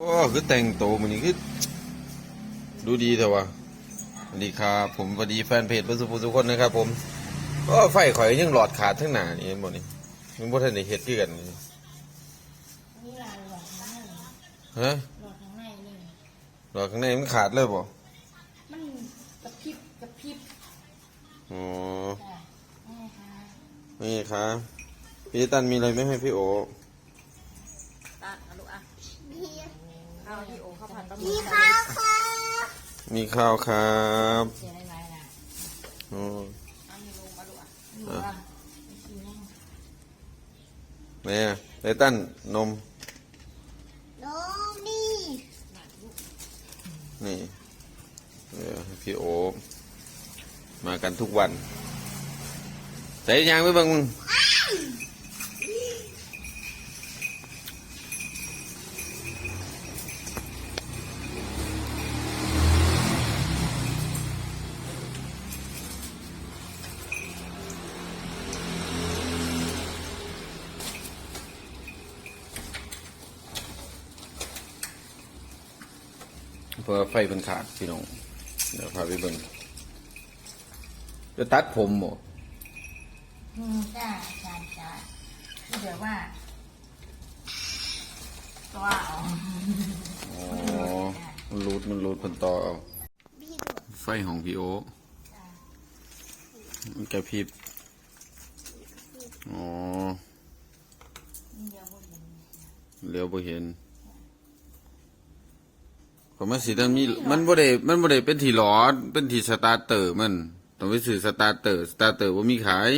โอ้คือแต่งตัวมันนี่คือดูดีเถอะวะสวัสดีครับผมสวัสดีแฟนเพจเพื่อนสุภูทุกคนนะครับ ผมก็ไฟข่อยยังหลอดขาดทั้งหน้านี่เห็นบ่นี่มันบ่ทันได้เฮ็ดคือกันนี่นี่ลานหลอดข้างในฮะหลอดข้างในเลยหลอดข้างในมันขาดเลยบ่มันกระพริบกระพริบอ๋อจ้ะนี่ค่ะนี่ครับพี่ตันมีอะไรไหม่ให้พี่โอ มีข้าวค่ะมีข้าวครับเสียอะไรนะอ๋ออันนี้ลงมาลูกอะมีว่ามีนั่งเนี่ยไตตันนมน้องดีนี่เออให้พี่โอ มากันทุกวันใส่ยางไปเบ้างมึง พื่อไฟมันขาดพี่น้อง เดี๋ยวพาไปเบิ่งจะตัดผมบ่อืมจ้าจ้าจ้าที่เดี๋ยวว่าตัวเอาอ๋อ มันรูดมันรูดคนต่อเอา พี่ดูไฟของพี่โอจ้ามันกระพริบ อ๋อ นี่เดี๋ยวพวกเห็น เลี้ยวบ่เห็น ผมว่าสิต้องมีมันบ่ได้มันบ่ได้เป็นที่หลอดเป็นที่สตาร์เตอร์มันต้องไปซื้อสตาร์เตอร์สตาร์เตอร์บ่มีขาย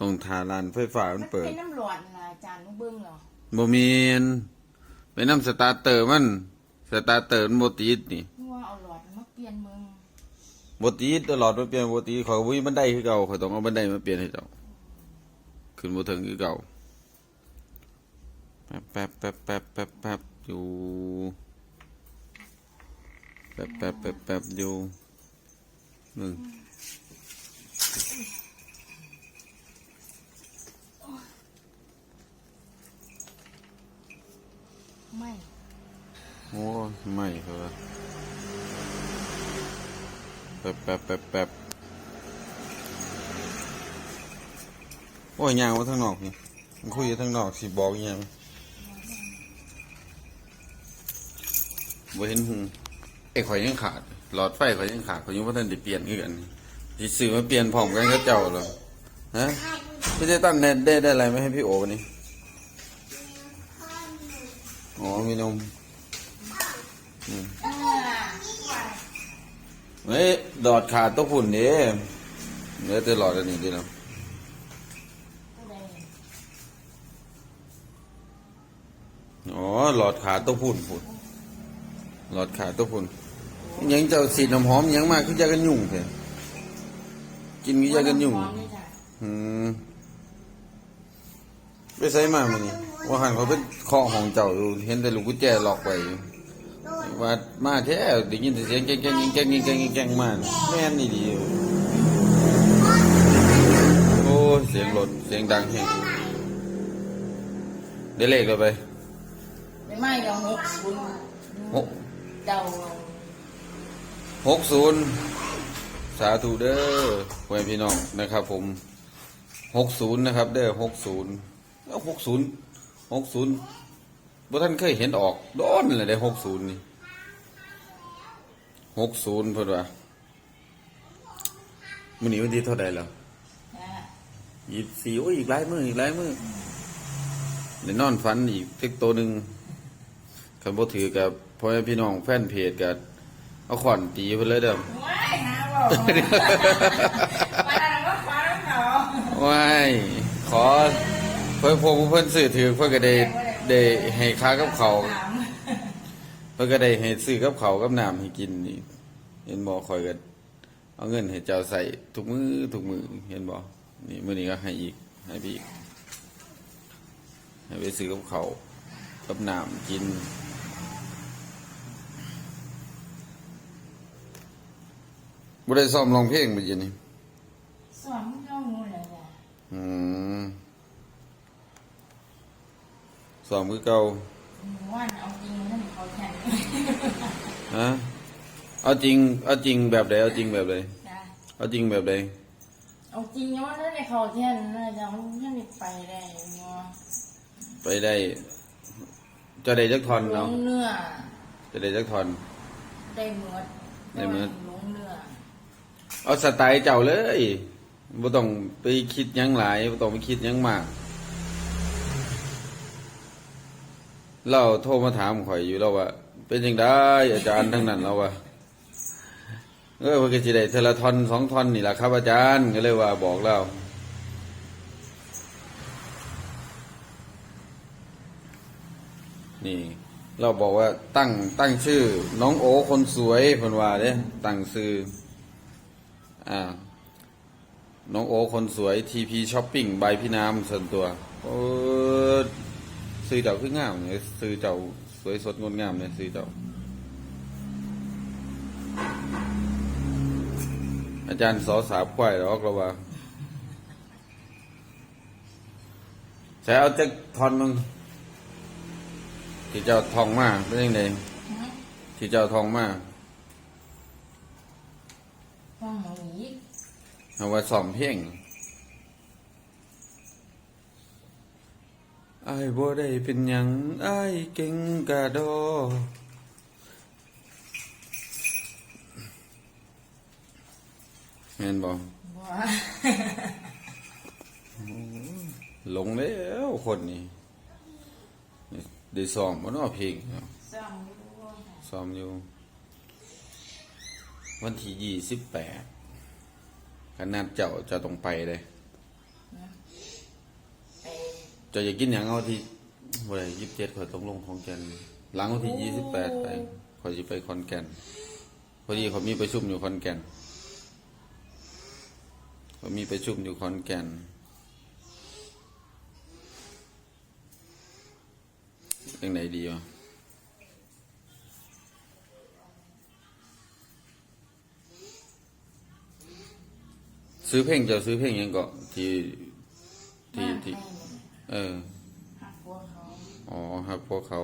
ต้องทาร้านไฟฟ้ามันเปิดเป็นน้ำหลอดนะอาจารย์นุเบิ้งเหรอบ่มีนไปนำสตาร์เตอร์มันสตาร์เตอร์มันบ่ติดนี่นึกว่าเอาหลอดมาเปลี่ยนมึงบ่ติดตลอดมาเปลี่ยนบ่ติดขอยบ่มีบันไดคือเก่าขอยต้องเอาบันไดมาเปลี่ยนให้เจ้าขึ้นบ่ถึงคือเก่าแป๊บแป๊บแป๊บแป๊บแป๊บแป๊บอยู่แป๊บแป๊บแป๊บแป๊บอยู่หนึ่งไม่โอ้ยไม่ครับแป๊บแป๊บแป๊บแป๊บโอ้ยยางมาทางนอกนี่มันคุยอยู่ทางนอกสิบอกอีหยังบ่เห็นหูไอ้ข่อยยังขาด หลอดไฟข่อยยังขาดข่อยยังบ่ทันได้เปลี่ยนคือกันสิซื้อมาเปลี่ยนพร้อมกันกับเจ้าเหรอฮะพี่ได้ตั้งได้ได้ได้อะไรไหมให้พี่โอวันนี้อ๋อมีนมเฮ้ยดอดขาดตัวฝุ่นดิเหลือแต่หลอดอันนี้ดิเนาะผู้ใดอ๋อ หลอดขาดตัวฝุ่นฝุ่นหลอดขาดตัวฝุ่น ยังเจ้าสีน้ำหอมยังมากคือยากันยุ่งแท้กินคือยากันยุ่งพร้อมเลยจ้ะอืมไปใส่มามันนี่ว่าหันเขาเป็นเคาะของเจ้าอยู่เห็นแต่ลูกกุญแจล็อกไว้อยู่ว่ามาแท้ได้ยินแต่เสียงแก๊งแก๊งแก๊งแก๊งแก๊งแก๊งมาแม่นนี่ดีอยู่โอ้ยเสียงรถเสียงดังแฮงได้เลขแล้วไปไม่ไม่เดี๋ยวหกศูนย์หกเดา หกศูนย์สาธุเด้อพ่อแม่พี่น้องนะครับ ผมหกศูนย์นะครับ เด้อหกศูนย์แล้วหกศูนย์หกศูนย์บ่ท่านเคยเห็นออกโดนเลยได้หกศูนย์นี่หกศูนย์เพิ่นว่ามื้อนี้วันที่เท่าใดแล้วยี่สิบสี่โอ้ยอีกหลายมืออีกหลายมือเดี๋ยวนอนฝันอีกเล็กตัวหนึ่งคันบ่ถือกับพ่อแม่พี่น้องแฟนเพจกับ เอาขอนตีเพิ่นเลยเด้อว้ายหาบอกมาแล้วก็คว้าแล้วเขาว้ายขอเพิ่นพวกเพิ่นซื้อถือเพิ่นก็ได้ได้ให้ค่ากับเขาวถามเพิ่นก็ได้ให้ซื้อกับเขาวกับน้ำให้กินนี่เห็นบ่คอยก็เอาเงินให้เจ้าใส่ทุกมือทุกมือเห็นบ่นี่มื้อนี้ก็ให้อีกให้พี่อีกให้ไปซื้อกับเขาวกับน้ำกิน บ่ได้ซ้อมร้องเพลงบ่เย็นนี่สอนเข้างูเลยจ้ะอืมซ้อมคือเก่าว่านเอาจริงนั่นเขาจะฮะเอาจริง เอาจริงแบบใดเอาจริงแบบใดจ้ะเอาจริงแบบใดเอาจริงเนาะนั่นในเขาเทียนน่าจะมันยังไม่ไปได้เนาะไปได้ จะได้จักทอนลเนาะงเนื้อจะได้จักทอนได้หมดได้หมด ลงเนื้อ เอาสไตล์เจ้าเลยบ่ต้องไปคิดยังหลายบ่ต้องไปคิดยังมาก เราโทรมาถามข่อยอยู่แล้วว่า เป็นจังได้อาจารย์ทั้งนั้นแล้วว่าเออเพิ่นก็สิได้เทละทอนสองทอนนี่หล่ะครับอาจารย์ก็เลยว่าบอกแล้วนี่ เราบอกว่าตั้งตั้งชื่อ น้องโอคนสวยเพิ่นว่าเด้ตั้งชื่อ อ่าน้องโอคนสวย TP Shopping บายพี่น้ำส่วนตัวโอ้ซื้อเจ้าคืองามเลยซื้อเจ้าสวยสดงดงามเลยซื้อเจ้า อาจารย์สอสาบควายหรอกเราว่าใช้เอาจักทอนมึงที่เจ้าทองมากเป็นยังไงที่เจ้าทองมาก ห้องหมูอีกเอาไว้สอมเพ่งไอ้ายบ่ได้เป็นหยังไอ้ายเก่งกะดอ แม่นบ่บ่หลงแล้วคนนี้นี่ได้ซ้อมบ่เนาะเพลงเนาะ ซ้ำอยู่ ซ้อมอยู่ วันที่ยี่สิบแปดขนาดเจ้าจะต้องไปเลย เจะอยากกินอย่างเอาที่วันยี่สิบเจ็ดขอยต้องลงของแกน หลังวันที่ยี่สิบแปดไปขอยจะไปคอนแกน พอดีเขามีประชุมอยู่คอนแกนเขามีประชุมอยู่คอนแกน ยังไงดีวะ ซื้อเพลงจะซื้อเพลงหยังก็ที่ที่ที่มาให้เออหักพวกเขาอ๋อครับพวกเขา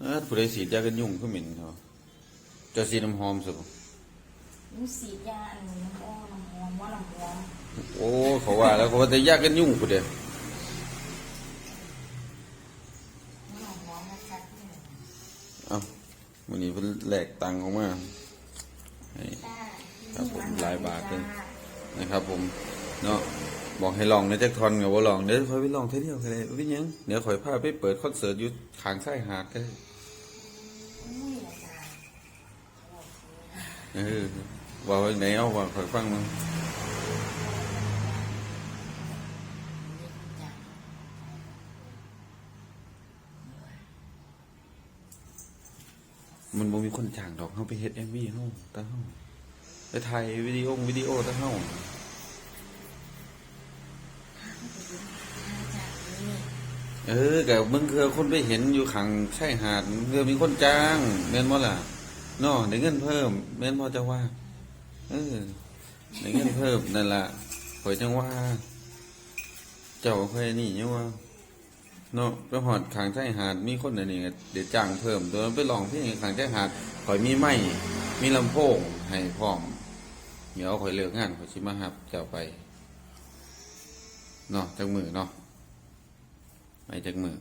เออผู้ใดสีดยากันยุ่งก็เหม็นเขาเจะสีน้ำหอมสิบ่ลูกสีดยาอันนี้น้ำอ้อน้ำหอมว่าน้ำหอมโอ้เขาว่าแล้วเขาว่าแต่ยากันยุ่งผู้เดียวน้ำหอมนะคะที่เอ้าวันนี้เพิ่นแหลกตังค์ออกมา ครับผมหลายบาทเลยนะครับผมเนาะบอกให้ลองในแจ็คทอนกับว่าลองเดี๋ยวคอยไปลองเที่ยวกันเลยวิ่งยังเดี๋ยวคอยพาไปเปิดคอนเสิร์ตอยู่ขางไส้หาดกันอุ้ยเออว่าไหนเอาว่าคอยฟังมึง จ้า มันบ่มี คนจ้างดอกเฮาไปเฮ็ด MV เฮาตาเฮาไปถ่ายวิดีโอวิดีโอตาเฮาอาจารย์นี่เออก็มึงคือคนไปเห็นอยู่ข้างชายหาดเคือมีคนจ้างแม่นบ่ล่ะนาะได้เงินเพิ่มแม่นบ่จะว่า เออได้เงินเพิ่มนั่นล่ะข่อยจังว่า เจ้าค่อยนี่ยังว่า เนาะไปหอดข้างชายหาดมีคนอันนี้ก็เดี๋ยวจ้างเพิ่มตัวนั้นไปลองเพลงข้างชายหาดข่อยมีไม้มีลำโพงให้พร้อมเดี๋ยวข่อยเลิกงานข่อยสิมารับเจ้าไปเนาะจักมือเนาะไปจักมือ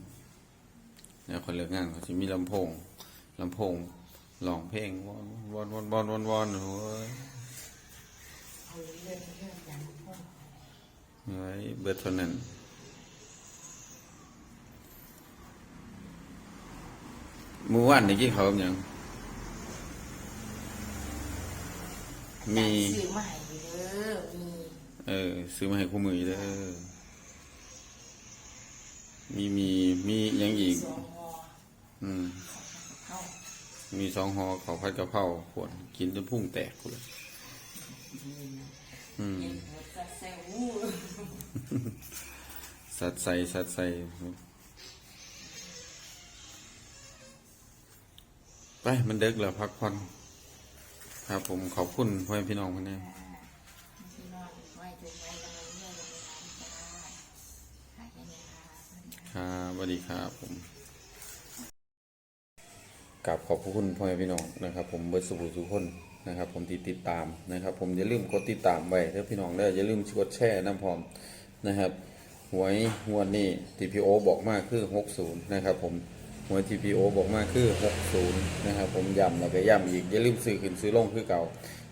เดี๋ยวข่อยเลิกงานข่อยสิมีลำโพงลำโพงร้องเพลงวอนวอนวอนวอนวอนวอนโอ้ยเอาเรื่องเรื่องอย่างพวกเฮ้ยเบิดเท่านั้น หมู่ว่านนี่กินเขาวกับหยัง มี ซื้อมาให้เด้อมีเออ ซื้อมาให้คู่มือเด้อมีมีมีหยังอีก สองหออืมเข้ามีสองห่อข้าวผัดกะเพราขวดกินจนพุ่งแตกเลยอืม เย็นหัวจะแซววู้สัดใส่สัดใส่ ไปมันเด็กแล้วพักผ่อนครับ ผมขอบคุณพ่อแม่พี่น้องคนนี้ครับสวัสดีครับผมกับขอบคุณพ่อแม่พี่น้องนะครับ ผมเบิร์ดสุขุทุกคนนะครับ ผมที่ติดตามนะครับ ผมอย่าลืมกดติดตามไว้เด้อพี่น้องเด้ออย่าลืมกดแชร์น้ำพร้อมนะครับหวยงวดนี้ TPO บอกมากคือ 60 นะครับผม วย TPO บอกมาคือ 60 นะครับ ผมย้ำแล้วก็ย้ำอีก อย่าลืมซื้อขึ้นซื้อลงคือเก่า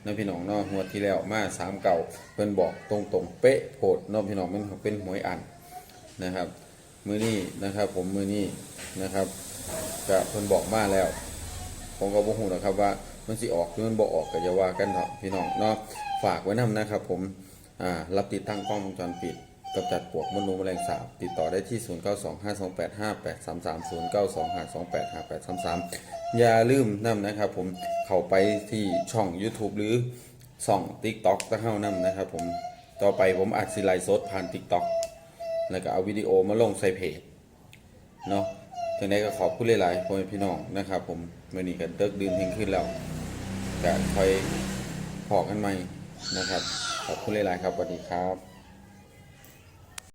นะพี่น้องเนาะงวที่แล้วมา3เก่าเพิ่นบอกตรงๆเป๊ะโพดเนาะพี่น้องมันเป็นหวยอันนะครับ มือนี้นะครับ ผมมือนี้นะครับก็เพิ่นบอกมาแล้ว ผมก็บ่ฮู้หรอกครับว่ามันสิออกหรือมันบ่ออกก็อย่าว่ากันเถอะพี่น้องเนาะฝากไว้นำนะครับ ผมอ่ารับติดตั้งกล้องวงจรปิด กำจัดปวกมดลูกแมลงสาบติดต่อได้ที่ 0925285833 0925285833 อย่าลืมนำนะครับผมเข้าไปที่ช่อง YouTube หรือช่อง TikTok ตะเฮานำนะครับผมต่อไปผมอาจสิไลฟ์สดผ่าน TikTok แล้วก็เอาวิดีโอมาลงใส่เพจเนาะถึงได้ก็ขอบคุณหลายๆพ่อแม่พี่น้องนะครับผมมื่อนี้กันเติกดื่มเพียงขึ้นแล้วก็คอยพอกันใหม่นะครับ ขอบคุณหลายๆครับสวัสดีครับ